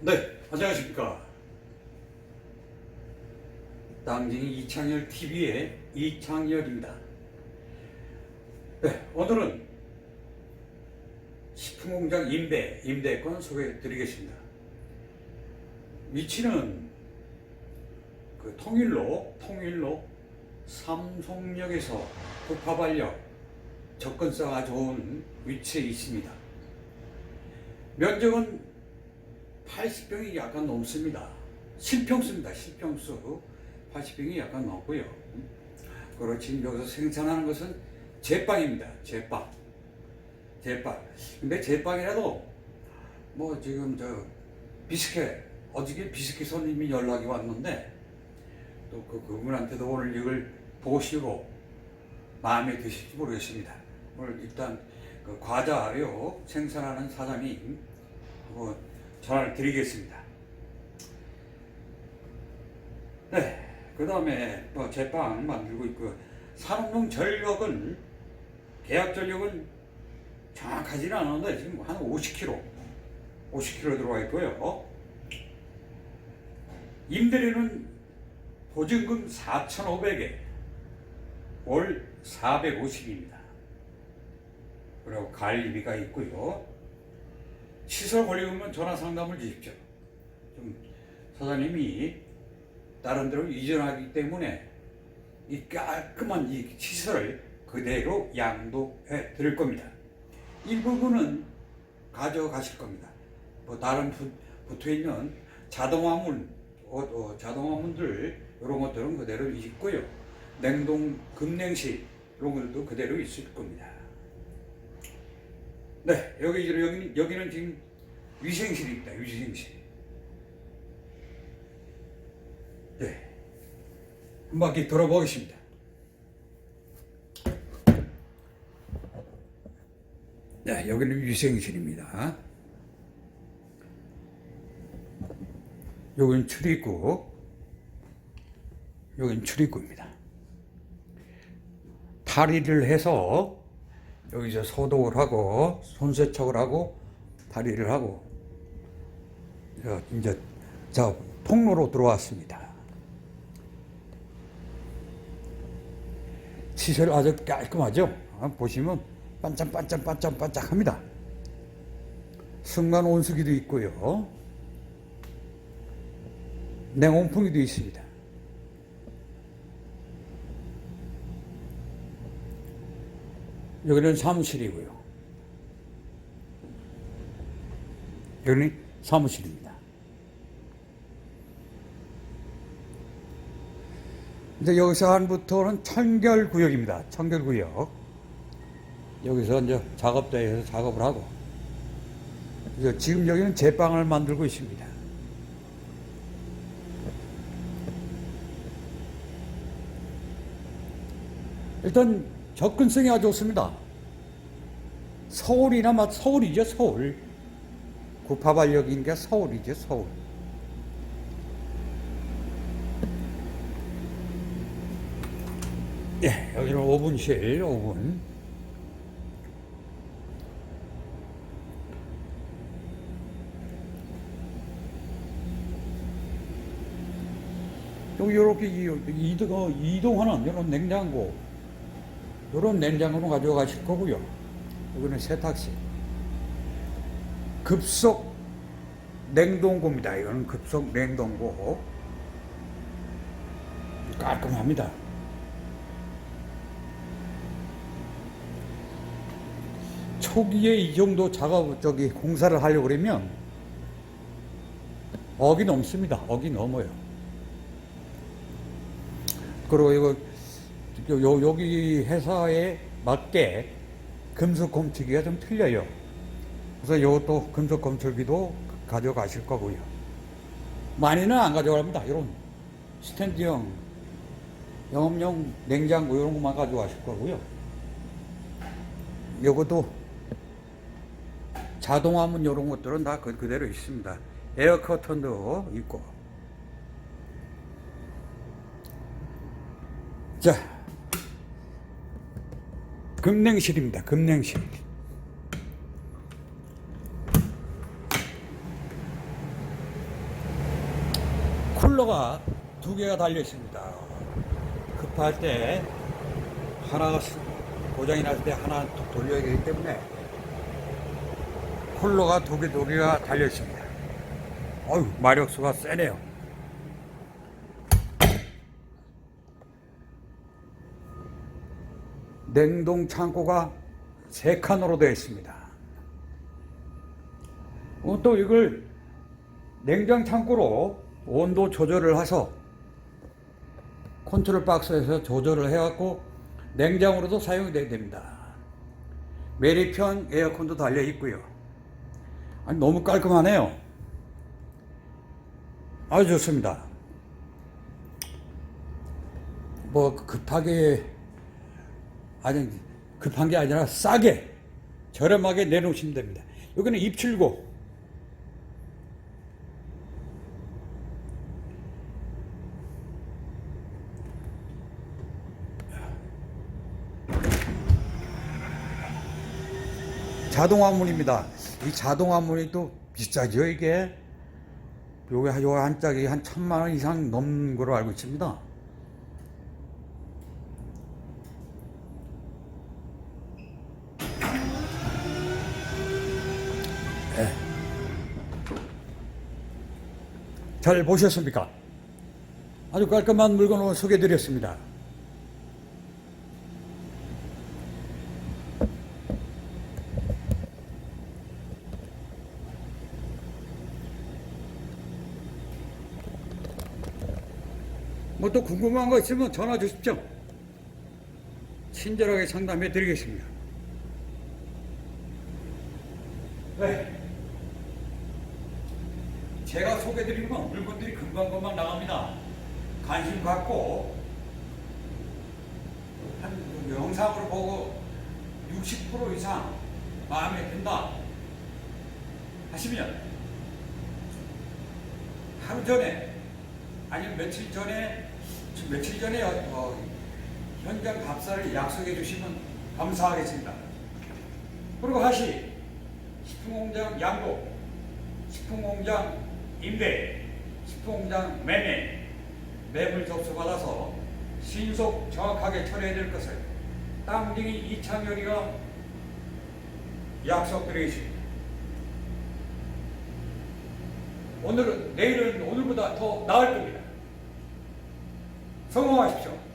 네, 안녕하십니까. 당진이 이창열 TV의 이창열입니다. 네, 오늘은 식품공장 임대, 임대권 소개해 드리겠습니다. 위치는 그 통일로, 통일로 삼성역에서 북파발역 접근성가 좋은 위치에 있습니다. 면적은 80평이 약간 넘습니다. 실평수입니다. 실평수 80평이 약간 넘고요. 지금 여기서 생산하는 것은 제빵입니다. 제빵. 제빵. 근데 제빵이라도 뭐 지금 저 비스켓 어저께 비스켓 손님이 연락이 왔는데 또 그 그분한테도 오늘 이걸 보시고 마음에 드실지 모르겠습니다. 오늘 일단 그 과자요 생산하는 사장님 한번 전화를 드리겠습니다. 네, 그 다음에 뭐 제빵 만들고 있고 산업용 전력은 계약 전력은 정확하지는 않은데 지금 한 50kg, 50kg 들어와 있고요. 임대료는 보증금 4,500에 월 450입니다. 그리고 관리비가 있고요. 시설 권리금은 전화 상담을 주십시오. 좀 사장님이 다른 데로 이전하기 때문에 이 깔끔한 이 시설을 그대로 양도해 드릴 겁니다. 일부분은 가져가실 겁니다. 뭐 다른 부- 붙어 있는 자동화문, 어, 어, 자동화문들 이런 것들은 그대로 있고요. 냉동 급냉실 이런 것들도 그대로 있을 겁니다. 네, 여기 여기 여기는 지금 위생실입니다. 위생실. 네, 한 바퀴 돌아보겠습니다. 네, 여기는 위생실입니다. 여기는 출입구, 여기는 출입구입니다. 탈의를 해서 여기서 소독을 하고 손세척을 하고 탈의를 하고 저 이제 저 통로로 들어왔습니다. 시설 아주 깔끔하죠? 아, 보시면 반짝반짝반짝반짝합니다. 순간 온수기도 있고요. 냉온풍기도 있습니다. 여기는 사무실이고요. 여기는 사무실입니다. 이제 여기서 한부터는 청결구역입니다. 청결구역. 여기서 이제 작업대에서 작업을 하고, 지금 여기는 제빵을 만들고 있습니다. 일단 접근성이 아주 좋습니다. 서울이나 막 서울이죠 서울. 구파발역인가 서울이죠 서울. 예, 여기는 오븐실 오븐. 여기 이렇게 이동, 이동하는 이런 냉장고 이런 냉장고로 가져가실 거고요. 여기는 세탁실. 급속 냉동고입니다. 이거는 급속 냉동고. 깔끔합니다. 초기에 이 정도 작업, 저기 공사를 하려고 그러면 억이 넘습니다. 억이 넘어요. 그리고 이거 요, 여기 회사에 맞게 금속 검출기가 좀 틀려요. 그래서 이것도 금속 검출기도 가져가실 거고요. 많이는 안 가져갑니다. 이런 스탠드형 영업용 냉장고 이런 것만 가져가실 거고요. 요것도 자동화 문 이런 것들은 다 그- 그대로 있습니다. 에어 커튼도 있고. 자, 금냉실입니다. 금냉실. 쿨러가 두 개가 달려 있습니다. 급할 때 하나가 고장이 날때 하나 또 돌려야 되기 때문에 쿨러가 두 개, 두 개가 달려 있습니다. 어휴, 마력수가 세네요. 냉동 창고가 세 칸으로 되어 있습니다. 어, 또 이걸 냉장 창고로 온도 조절을 해서 컨트롤 박스에서 조절을 해갖고 냉장으로도 사용이 됩니다. 메리편 에어컨도 달려 있고요. 아니, 너무 깔끔하네요. 아주 좋습니다. 뭐 급하게 아니 급한 게 아니라 싸게 저렴하게 내놓으시면 됩니다. 여기는 입출고 자동화 문입니다. 이 자동화 문이 또 비싸죠 이게. 요게 한- 짝이 한 천만 원 이상 넘는 거로 알고 있습니다. 예. 잘 보셨습니까? 아주 깔끔한 물건을 소개해 드렸습니다. 뭐 또 궁금한 거 있으면 전화 주십시오. 친절하게 상담해 드리겠습니다. 네. 제가 소개드리는 건 물건들이 금방 금방 나갑니다. 관심 갖고 한 영상으로 보고 60% 이상 마음에 든다 하시면 하루 전에 아니면 며칠 전에 며칠 전에 어, 현장 답사를 약속해 주시면 감사하겠습니다. 그리고 하시 식품공장 양도, 식품공장 임대, 식품공장 매매, 매물 접수 받아서 신속 정확하게 처리해야 될 것을 땅딩이 이창현이가 약속드리겠습니다. 오늘은 내일은 오늘보다 더 나을 겁니다. 성공하십시오.